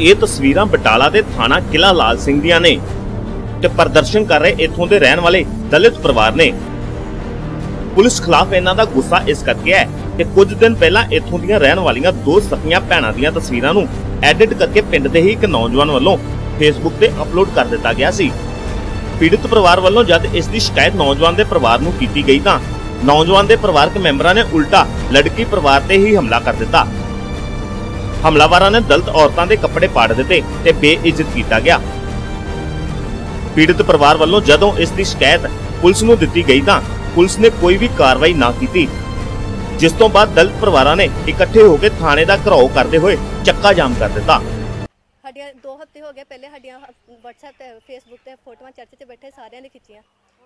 ਇਹ ਤਸਵੀਰਾਂ ਬਟਾਲਾ ਦੇ ਥਾਣਾ ਕਿਲਾ ਲਾਲ ਸਿੰਘ ਦੀਆਂ ਨੇ ਤੇ ਪ੍ਰਦਰਸ਼ਨ ਕਰ ਰਹੇ ਇੱਥੋਂ ਦੇ ਰਹਿਣ ਵਾਲੇ ਦਲਿਤ ਪਰਿਵਾਰ ਨੇ। ਪੁਲਿਸ ਖਿਲਾਫ ਇਹਨਾਂ ਦਾ ਗੁੱਸਾ ਇਸ ਕਰਕੇ ਹੈ ਕਿ ਕੁਝ ਦਿਨ ਪਹਿਲਾਂ ਇੱਥੋਂ ਦੀਆਂ ਰਹਿਣ ਵਾਲੀਆਂ ਦੋ ਸਕੀਆਂ ਭੈਣਾਂ ਦੀਆਂ ਤਸਵੀਰਾਂ ਨੂੰ ਐਡਿਟ ਕਰਕੇ ਪਿੰਡ ਦੇ ਹੀ ਇੱਕ ਨੌਜਵਾਨ ਵੱਲੋਂ ਫੇਸਬੁੱਕ ਤੇ ਅਪਲੋਡ ਕਰ ਦਿੱਤਾ ਗਿਆ ਸੀ। ਪੀੜਤ ਪਰਿਵਾਰ ਵੱਲੋਂ ਜਦ ਇਸ ਦੀ ਸ਼ਿਕਾਇਤ ਨੌਜਵਾਨ ਦੇ ਪਰਿਵਾਰ ਨੂੰ ਕੀਤੀ ਗਈ ਤਾਂ ਨੌਜਵਾਨ ਦੇ ਪਰਿਵਾਰਕ ਮੈਂਬਰਾਂ ਨੇ ਉਲਟਾ ਲੜਕੀ ਪਰਿਵਾਰ ਤੇ ਹੀ ਹਮਲਾ ਕਰ ਦਿੱਤਾ। ਹਮਲਾਵਰਾਂ ਨੇ ਦਲਿਤ ਔਰਤਾਂ ਦੇ ਕੱਪੜੇ ਪਾੜ ਦਿੱਤੇ ਤੇ ਬੇਇੱਜ਼ਤ ਕੀਤਾ ਗਿਆ। ਪੀੜਤ ਪਰਿਵਾਰ ਵੱਲੋਂ ਜਦੋਂ ਇਸ ਦੀ ਸ਼ਿਕਾਇਤ ਪੁਲਿਸ ਨੂੰ ਦਿੱਤੀ ਗਈ ਤਾਂ ਪੁਲਿਸ ਨੇ ਕੋਈ ਵੀ ਕਾਰਵਾਈ ਨਾ ਕੀਤੀ, ਜਿਸ ਤੋਂ ਬਾਅਦ ਦਲਿਤ ਪਰਿਵਾਰਾਂ ਨੇ ਇਕੱਠੇ ਹੋ ਕੇ ਥਾਣੇ ਦਾ ਘਰਾਓ ਕਰਦੇ ਹੋਏ ਚੱਕਾ ਜਾਮ ਕਰ ਦਿੱਤਾ। ਸਾਡੀਆਂ 2 ਹਫ਼ਤੇ ਹੋ ਗਏ, ਪਹਿਲੇ ਸਾਡੀਆਂ WhatsApp ਤੇ, Facebook ਤੇ ਫੋਟੋਆਂ ਚਰਚ ਤੇ ਬੈਠੇ ਸਾਰਿਆਂ ਨੇ ਖਿੱਚੀਆਂ।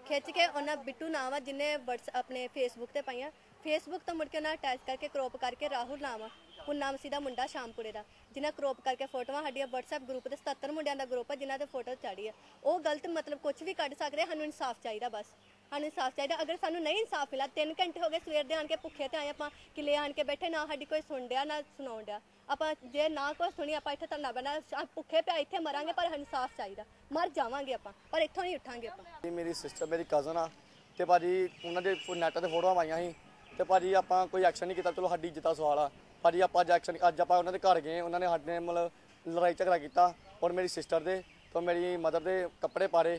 ਖਿੱਚ ਕੇ ਉਹਨਾਂ ਬਿੱਟੂ ਨਾਮ ਆ ਜਿਨੇ ਆਪਣੇ Facebook ਤੇ ਪਾਈਆਂ। Facebook ਤੋਂ ਮੁੜ ਕੇ ਉਹਨਾਂ ਅਟੈਚ ਕਰਕੇ ਕ੍ਰੋਪ ਕਰਕੇ ਰਾਹੁਲ ਨਾਮ ਆ। ਉਹ ਸੀ ਦਾ ਮੁੰਡਾ ਸ਼ਾਮਪੁਰੇ ਦਾ ਜਿਨ੍ਹਾਂ ਕ੍ਰੋਪ ਕਰਕੇ ਫੋਟੋਆਂ ਸਾਡੀਆਂ WhatsApp ਗਰੁੱਪ ਤੇ 77 ਮੁੰਡਿਆਂ ਦਾ ਗਰੁੱਪ ਆ ਜਿਨ੍ਹਾਂ ਤੇ ਫੋਟੋ ਚਾੜੀ ਆ। ਉਹ ਗਲਤ ਮਤਲਬ ਕੁਝ ਵੀ ਕੱਢ ਸਕਦੇ, ਸਾਨੂੰ ਇਨਸਾਫ ਚਾਹੀਦਾ ਬਸ। ਸਾਨੂੰ ਇਨਸਾਫ ਚਾਹੀਦਾ, ਅਗਰ ਸਾਨੂੰ ਨਹੀਂ ਇਨਸਾਫ ਮਿਲਾ 3 ਘੰਟੇ ਹੋ ਗਏ ਸਵੇਰ ਦੇ ਆਣ ਕੇ ਭੁੱਖੇ ਤੇ ਆਏ ਆਪਾਂ, ਕਿਲੇ ਆਣ ਕੇ ਬੈਠੇ, ਨਾ ਸਾਡੀ ਕੋਈ ਸੁਣ ਡਿਆ, ਨਾ ਸੁਣਾਉਣ ਡਿਆ। ਆਪਾਂ ਜੇ ਨਾ ਕੋਈ ਸੁਣੀ, ਆਪਾਂ ਇੱਥੇ ਧਰਨਾ ਬਣਾ ਭੁੱਖੇ ਪਿਆ ਇੱਥੇ ਮਰਾਂਗੇ, ਪਰ ਇਨਸਾਫ ਚਾਹੀਦਾ। ਮਰ ਜਾਵਾਂਗੇ ਆਪਾਂ, ਪਰ ਇੱਥੋਂ ਨਹੀਂ ਉੱਠਾਂਗੇ ਆਪਾਂ। ਮੇਰੀ ਸਿਸਟਰ ਮੇਰੀ ਕਜ਼ਨ ਆ, ਤੇ ਭਾਜੀ ਉਹਨਾਂ ਦੇ ਨੈਟ ਤੇ ਫੋਟੋਆਂ ਪਾਈਆਂ ਸੀ, ਤੇ ਭਾਜੀ ਆਪਾਂ ਕੋਈ ਐਕਸ਼ਨ ਨਹੀਂ ਕੀਤਾ, ਚਲੋ ਸਾਡੀ ਇੱਜ਼ਤ ਦਾ ਸਵਾਲ ਆ। ਭਾਜੀ ਆਪਾਂ ਅੱਜ ਐਕਸ਼ਨ ਅੱਜ ਆਪਾਂ ਉਹਨਾਂ ਦੇ ਘਰ ਗਏ, ਉਹਨਾਂ ਨੇ ਸਾਡੇ ਨਾਲ ਮਤਲਬ ਲੜਾਈ ਝਗੜਾ ਕੀਤਾ, ਔਰ ਮੇਰੀ ਸਿਸਟਰ ਦੇ ਤੇ ਮੇਰੀ ਮਦਰ ਦੇ ਕੱਪੜੇ ਪਾੜੇ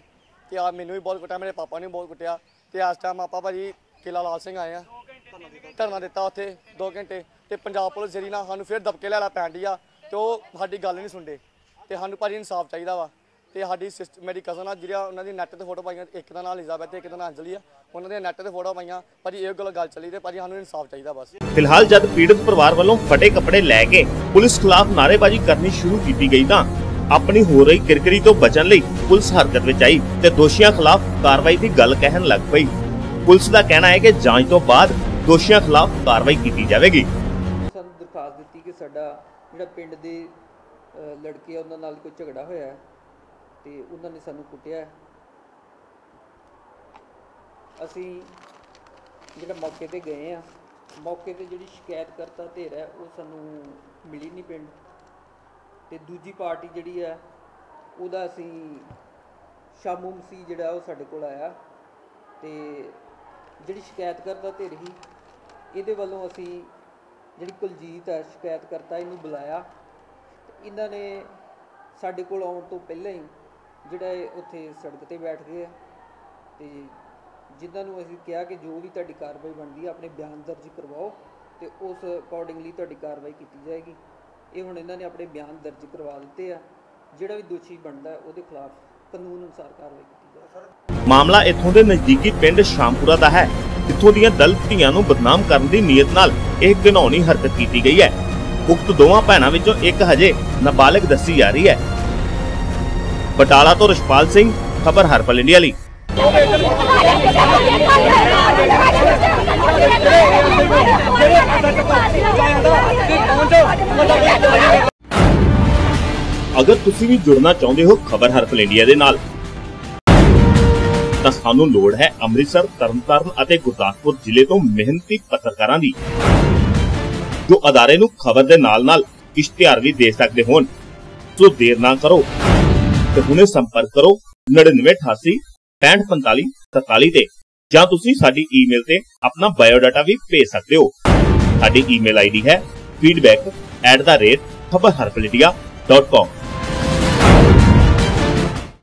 ਤੇ ਆ ਮੈਨੂੰ ਵੀ ਬਹੁਤ ਕੁੱਟਿਆ, ਮੇਰੇ ਪਾਪਾ ਨੇ ਵੀ ਬਹੁਤ ਕੁੱਟਿਆ ਤੇ ਇਸ ਟਾਈਮ ਆਪਾਂ ਭਾਜੀ ਕਿਲਾ ਲਾਲ ਸਿੰਘ ਆਏ ਆ ਧਰਨਾ ਦਿੱਤਾ ਉੱਥੇ 2 ਘੰਟੇ ਤੇ ਪੰਜਾਬ ਪੁਲਿਸ ਜਿਹੜੀ ਨਾ ਸਾਨੂੰ ਫਿਰ ਦਬਕੇ ਲੈ ਲਾ ਪੈਂਦੀ ਆ ਤੇ ਉਹ ਸਾਡੀ ਗੱਲ ਨਹੀਂ ਸੁਣਦੇ ਤੇ ਸਾਨੂੰ ਭਾਜੀ ਇਨਸਾਫ ਚਾਹੀਦਾ ਵਾ। ਤੇ ਸਾਡੀ ਸਿਸਟਰ ਮੇਰੀ ਕਜ਼ਨ ਆ ਜਿਹੜਾ ਉਹਨਾਂ ਦੀ ਨੈਟ ਤੇ ਫੋਟੋ ਪਾਈਆਂ ਇੱਕ ਦਾ ਨਾਮ ਐਲਿਜ਼ਾਬੈਥ ਤੇ ਇੱਕ ਦਾ ਨਾਮ ਅੰਜਲੀ ਆ ਉਹਨਾਂ ਦੇ ਨੈਟ ਤੇ ਫੋਟੋ ਪਾਈਆਂ ਭਾਜੀ ਇਹ ਗੱਲ ਗੱਲ ਚੱਲੀ ਤੇ ਭਾਜੀ ਸਾਨੂੰ ਇਨਸਾਫ ਚਾਹੀਦਾ ਬਸ। ਫਿਲਹਾਲ ਜਦ ਪੀੜਤ ਪਰਿਵਾਰ ਵੱਲੋਂ ਫਟੇ ਕੱਪੜੇ ਲੈ ਕੇ ਪੁਲਿਸ ਖਿਲਾਫ ਨਾਅਰੇਬਾਜ਼ੀ ਕਰਨੀ ਸ਼ੁਰੂ ਕੀਤੀ ਗਈ ਤਾਂ ਆਪਣੀ ਹੋ ਰਹੀ ਕਿਰਕਰੀ ਤੋਂ ਬਚਣ ਲਈ ਪੁਲਿਸ ਹਰਕਤ ਵਿੱਚ ਆਈ ਤੇ ਦੋਸ਼ੀਆਂ ਖਿਲਾਫ ਕਾਰਵਾਈ ਦੀ ਗੱਲ ਕਹਿਣ ਲੱਗ ਪਈ। ਪੁਲਿਸ ਦਾ ਕਹਿਣਾ ਹੈ ਕਿ ਜਾਂਚ ਤੋਂ ਬਾਅਦ ਦੋਸ਼ੀਆਂ ਖਿਲਾਫ ਕਾਰਵਾਈ ਕੀਤੀ ਜਾਵੇਗੀ। ਸਾਨੂੰ ਦਰਖਾਸਤ ਦਿੱਤੀ ਕਿ ਸਾਡਾ ਜਿਹੜਾ ਪਿੰਡ ਦੇ ਲੜਕੇ ਆ ਉਹਨਾਂ ਨਾਲ ਕੋਈ ਝਗੜਾ ਹੋਇਆ ਹੈ। ਤੇ ਉਹਨਾਂ ਨੇ ਸਾਨੂੰ ਕੁੱਟਿਆ। ਅਸੀਂ ਜਿਹੜਾ ਮੌਕੇ ਤੇ ਗਏ ਆ, ਮੌਕੇ ਤੇ ਜਿਹੜੀ ਸ਼ਿਕਾਇਤ ਕਰਤਾ ਧਿਰ ਹੈ, ਉਹ ਸਾਨੂੰ ਮਿਲੀ ਨਹੀਂ ਪਿੰਡ। ਤੇ ਦੂਜੀ ਪਾਰਟੀ ਜਿਹੜੀ ਹੈ ਉਹਦਾ ਅਸੀਂ ਸ਼ਾਮੂ ਮਸੀਹ ਜਿਹੜਾ ਉਹ ਸਾਡੇ ਕੋਲ ਆਇਆ। ਤੇ ਜਿਹੜੀ ਸ਼ਿਕਾਇਤ ਕਰਤਾ ਧਿਰ ਸੀ, ਇਹਦੇ ਵੱਲੋਂ ਅਸੀਂ ਜਿਹੜੀ ਕੁਲਜੀਤ ਹੈ ਸ਼ਿਕਾਇਤ ਕਰਤਾ ਇਹਨੂੰ ਬੁਲਾਇਆ। ਤੇ ਇਹਨਾਂ ਨੇ ਸਾਡੇ ਕੋਲ ਆਉਣ ਤੋਂ ਪਹਿਲਾਂ ਹੀ ਜਿਹੜਾ ਇਹ ਉੱਥੇ ਸੜਕ ਤੇ ਬੈਠ ਗਏ ਆ, ਤੇ ਜਿੱਦਾਂ ਨੂੰ ਅਸੀਂ ਕਿਹਾ ਕਿ ਜੋ ਵੀ ਤੁਹਾਡੀ ਕਾਰਵਾਈ ਬਣਦੀ ਹੈ ਆਪਣੇ ਬਿਆਨ ਦਰਜ ਕਰਵਾਓ ਤੇ ਉਸ ਅਕੋਰਡਿੰਗਲੀ ਤੁਹਾਡੀ ਕਾਰਵਾਈ ਕੀਤੀ ਜਾਏਗੀ। ਇਹ ਹੁਣ ਇਹਨਾਂ ਨੇ ਆਪਣੇ ਬਿਆਨ ਦਰਜ ਕਰਵਾ ਦਿੱਤੇ ਆ। ਜਿਹੜਾ ਵੀ ਦੋਸ਼ੀ ਬਣਦਾ, ਉਹਦੇ ਖਿਲਾਫ ਕਾਨੂੰਨ ਅਨੁਸਾਰ ਕਾਰਵਾਈ ਕੀਤੀ ਜਾਏਗੀ। ਮਾਮਲਾ ਇੱਥੋਂ ਦੇ ਨਜ਼ਦੀਕੀ ਪਿੰਡ ਸ਼ਾਮਪੁਰਾ ਦਾ ਹੈ, ਜਿੱਥੋਂ ਦੀਆਂ ਦਲਿਤ ਧੀਆਂ ਨੂੰ ਬਦਨਾਮ ਕਰਨ ਦੀ ਨੀਅਤ ਨਾਲ ਇਹ ਘਿਨੌਣੀ ਹਰਕਤ ਕੀਤੀ ਗਈ ਹੈ। ਉਕਤ ਦੋਵਾਂ ਭੈਣਾਂ ਵਿੱਚੋਂ ਇੱਕ ਹਜੇ ਨਾਬਾਲਗ ਦੱਸੀ ਜਾ ਰਹੀ ਹੈ। ਬਟਾਲਾ ਤੋਂ ਰਸ਼ਪਾਲ ਸਿੰਘ, ਖਬਰ ਹਰਪਲ ਇੰਡੀਆ ਲਈ। ਅਗਰ ਤੁਸੀਂ ਵੀ ਜੁੜਨਾ ਚਾਹੁੰਦੇ ਹੋ ਖਬਰ ਹਰਪਲ ਇੰਡੀਆ ਦੇ ਨਾਲ, ਤਾਂ ਸਾਨੂੰ ਲੋੜ ਹੈ ਅੰਮ੍ਰਿਤਸਰ, ਤਰਨਤਾਰਨ ਅਤੇ ਗੁਰਦਾਸਪੁਰ ਜ਼ਿਲ੍ਹੇ ਤੋਂ ਮਿਹਨਤੀ ਪੱਤਰਕਾਰਾਂ ਦੀ, ਜੋ ਅਦਾਰੇ ਨੂੰ ਖਬਰ ਦੇ ਨਾਲ-ਨਾਲ ਇਸ਼ਤਿਹਾਰ ਵੀ ਦੇ ਸਕਦੇ ਹੋਣ। ਸੋ ਦੇਰ ਨਾ ਕਰੋ। ਤੇ ਹੁਣੇ ਸੰਪਰਕ ਕਰੋ 9988 6545 47 ਤੇ। ਜਾਂ ਤੁਸੀਂ ਸਾਡੀ ਈਮੇਲ ਤੇ ਆਪਣਾ ਬਾਇਓਡਾਟਾ ਵੀ ਭੇਜ ਸਕਦੇ ਹੋ। ਸਾਡੀ ਈਮੇਲ ਆਈਡੀ ਹੈ feedback@khabarharpaladia.com